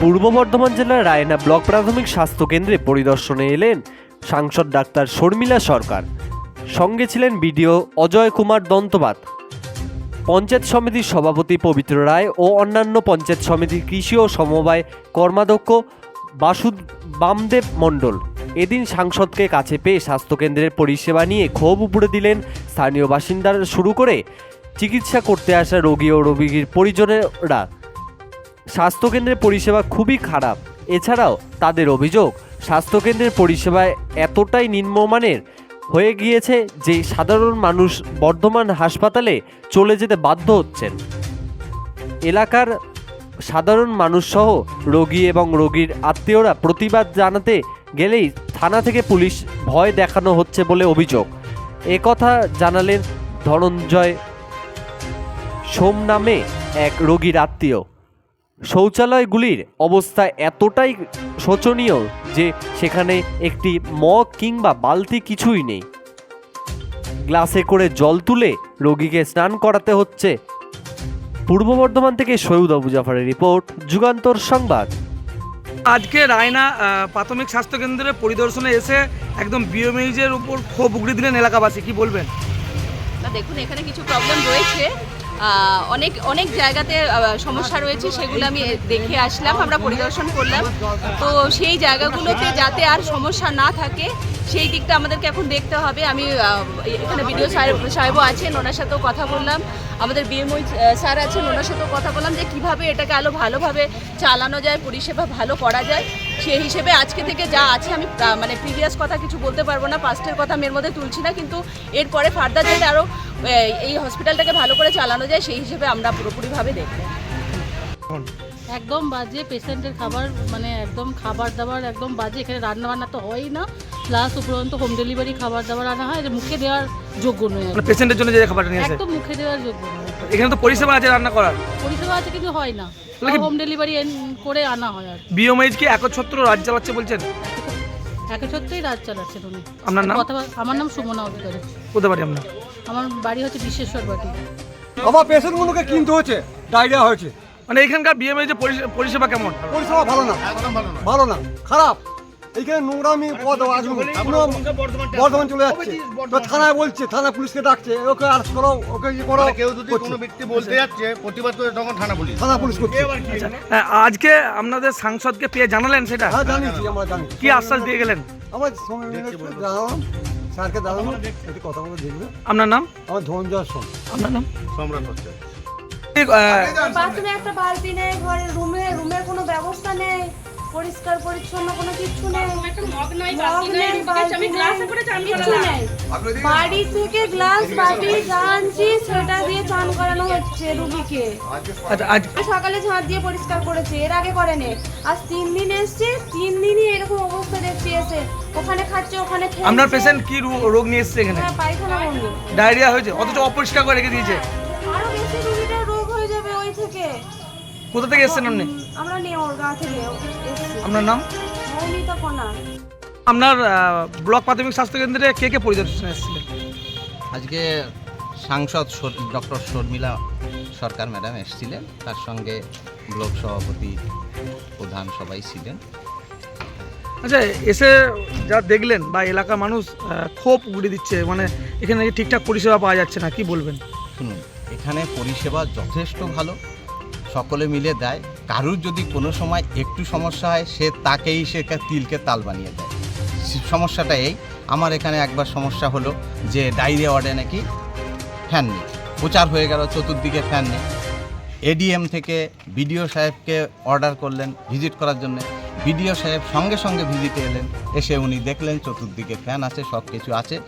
পূর্ব বর্ধমান জেলার রায়না ব্লক প্রাথমিক স্বাস্থ্য কেন্দ্রে পরিদর্শনে এলেন সাংসদ ডাক্তার শর্মিলা সরকার। সঙ্গে ছিলেন বিডিও অজয় কুমার দন্তবাত। পঞ্চায়েত সমিতির সভাপতি পবিত্র রায় ও অন্যান্য পঞ্চায়েত সমিতির কৃষি ও সমবায় কর্মাধ্যক্ষ বাসু বামদেব মণ্ডল। এদিন সাংসদকে কাছে পেয়ে স্বাস্থ্যকেন্দ্রের পরিষেবা নিয়ে ক্ষোভ উপড়ে দিলেন স্থানীয় বাসিন্দারা শুরু করে চিকিৎসা করতে আসা রোগী ও রোগীর পরিজনেরা। স্বাস্থ্যকেন্দ্রের পরিষেবা খুবই খারাপ। এছাড়াও তাদের অভিযোগ, স্বাস্থ্যকেন্দ্রের পরিষেবা এতটাই নিম্নমানের হয়ে গিয়েছে যে সাধারণ মানুষ বর্ধমান হাসপাতালে চলে যেতে বাধ্য হচ্ছেন। এলাকার সাধারণ মানুষসহ রোগী এবং রোগীর আত্মীয়রা প্রতিবাদ জানাতে গেলেই থানা থেকে পুলিশ ভয় দেখানো হচ্ছে বলে অভিযোগ। একথা জানালেন ধনঞ্জয় সোম নামে এক রোগীর আত্মীয়। শৌচালয়গুলির অবস্থা এতটাই শোচনীয় যে সেখানে একটি মগ কিংবা বালতি কিছুই নেই। গ্লাসে করে জল তুলে রোগীকে স্নান করাতে হচ্ছে। পূর্ব বর্ধমান থেকে সৈয়দ আবু জাফারের রিপোর্ট যুগান্তর সংবাদ। আজকে রায়না প্রাথমিক স্বাস্থ্য কেন্দ্রে পরিদর্শনে এসে একদম বিওমেইজের উপর ক্ষোভ উগড়ে দিলেন এলাকাবাসী কি বলবেন? না দেখুন এখানে কিছু প্রবলেম রয়েছে। অনেক অনেক জায়গাতে সমস্যা রয়েছে, সেগুলো আমি দেখে আসলাম, আমরা পরিদর্শন করলাম। তো সেই জায়গাগুলোতে যাতে আর সমস্যা না থাকে সেই দিকটা আমাদেরকে এখন দেখতে হবে। আমি এখানে বিডিও সাহেব, সাহেবও আছেন, ওনার সাথেও কথা বললাম। আমাদের বিএমওই স্যার আছেন, ওনার সাথেও কথা বললাম যে কীভাবে এটাকে আরও ভালোভাবে চালানো যায়, পরিষেবা ভালো করা যায়। সেই হিসেবে আজকে থেকে যা আছে আমি মানে প্রিভিয়াস কথা কিছু বলতে পারব না পাস্টের কথা আমি এর মধ্যে তুলছি না, কিন্তু এরপরে ফার্দার যাতে আরও এই হসপিটালটাকে ভালো করে চালানো যায়, সেই হিসেবে আমরা পুরোপুরিভাবে দেখব। একদম বাজে পেশেন্টের খাবার মানে একদম খাবার দাবার একদম বাজে এখানে রান্না বান্না তো হয়ই না। প্লাস উপরন্ত হোম ডেলিভারি খাবার দাবার আনা হয় মুখে দেওয়ার যোগ্য নয় মানে পেশেন্টের জন্য যে খাবারটা নিয়ে আসে? একদম মুখে দেওয়ার যোগ্য নয়। এখানে তো পরিষেবা আছে রান্না করার। পরিষেবা আছে কিন্তু হয় না। তাহলে হোম ডেলিভারি করে আনা হয় আর বিওমেইজ কি একচ্ছত্র রাজ চালাচ্ছে বলছেন? একে সত্যিই রাত চালাচ্ছেন উনি। আপনার নাম? কথা আমার নাম সুমনা অধিকারী। কোথায় পারি আমরা আমার বাড়ি হচ্ছে বিশ্বেশ্বর বাটি। আমার পেশেন্টগুলোকে কিনতে হচ্ছে ডায়রিয়া হয়েছে। মানে এখানকার বিএমএইজ পরিষেবা কেমন? পরিষেবা ভালো না। ভালো না। খারাপ। এইখানে নোংরামি পদ আসবে পুরো বর্ধমান চলে যাচ্ছে। তো থানায় বলছে থানা পুলিশকে ডাকছে ওকে আরেস্ট করো ওকে ইয়ে করো। মানে কেউ যদি কোনো ব্যক্তি বলতে যাচ্ছে প্রতিবাদ করে তখন থানা পুলিশ। থানা পুলিশ করছে। হ্যাঁ, আজকে আপনাদের সাংসদকে পেয়ে জানালেন সেটা? হ্যাঁ জানিয়েছি আমরা জানি কি আশ্বাস দিয়ে গেলেন? আমরা সঙ্গে জানালাম স্যারকে জানালাম একটু কথা বলে দেখবে আপনার নাম? আমার ধনঞ্জয় সোম। আপনার নাম? সম্রাট হচ্ছে বাথরুমে একটা বালতি নেই ঘরের রুমে রুমের কোনো ব্যবস্থা নেই পরিষ্কার পরিচ্ছন্ন কোনো কিছু নেই। বাড়ি থেকে গ্লাস বাটি যা আনছি সেটা দিয়ে চান করানো হচ্ছে রুগীকে। আচ্ছা সকালে ঝাঁট দিয়ে পরিষ্কার করেছে এর আগে করেনি। আজ তিন দিন এসছে তিন দিনই এরকম অবস্থা দেখছি এসে। ওখানে খাচ্ছে ওখানে আপনার পেশেন্ট কি রোগ নিয়ে এসছে এখানে? পায়খানা বন্ধু। ডায়রিয়া হয়েছে অথচ অপরিষ্কার করে রেখে দিয়েছে। আরও বেশি রুগীটার রোগ হয়ে যাবে ওই থেকে। কোথা থেকে এসছেন আপনি? আমরা নেওয়ার থেকে এসছি। আপনার নাম? মৌমিতা কোনা আপনার ব্লক প্রাথমিক স্বাস্থ্য কেন্দ্রে কে কে পরিদর্শনে এসেছিলেন? আজকে সাংসদ ডক্টর শর্মিলা সরকার ম্যাডাম এসেছিলেন। তার সঙ্গে ব্লক সভাপতি প্রধান সবাই ছিলেন। আচ্ছা এসে যা দেখলেন বা এলাকার মানুষ ক্ষোভ উগড়ে দিচ্ছে। মানে এখানে ঠিকঠাক পরিষেবা পাওয়া যাচ্ছে না কি বলবেন? শুনুন এখানে পরিষেবা যথেষ্ট ভালো। সকলে মিলে দেয়। কারুর যদি কোনো সময় একটু সমস্যা হয়, সে তাকেই, সে তিলকে তাল বানিয়ে দেয়। সমস্যাটা এই। আমার এখানে একবার সমস্যা হলো যে ডায়রিয়া ওয়ার্ডে নাকি ফ্যান নেই। প্রচার হয়ে গেল, চতুর্দিকে ফ্যান নেই। এডিএম থেকে বিডিও সাহেবকে অর্ডার করলেন ভিজিট করার জন্য। বিডিও সাহেব সঙ্গে সঙ্গে ভিজিটে এলেন। এসে উনি দেখলেন, চতুর্দিকে ফ্যান আছে সব কিছু আছে।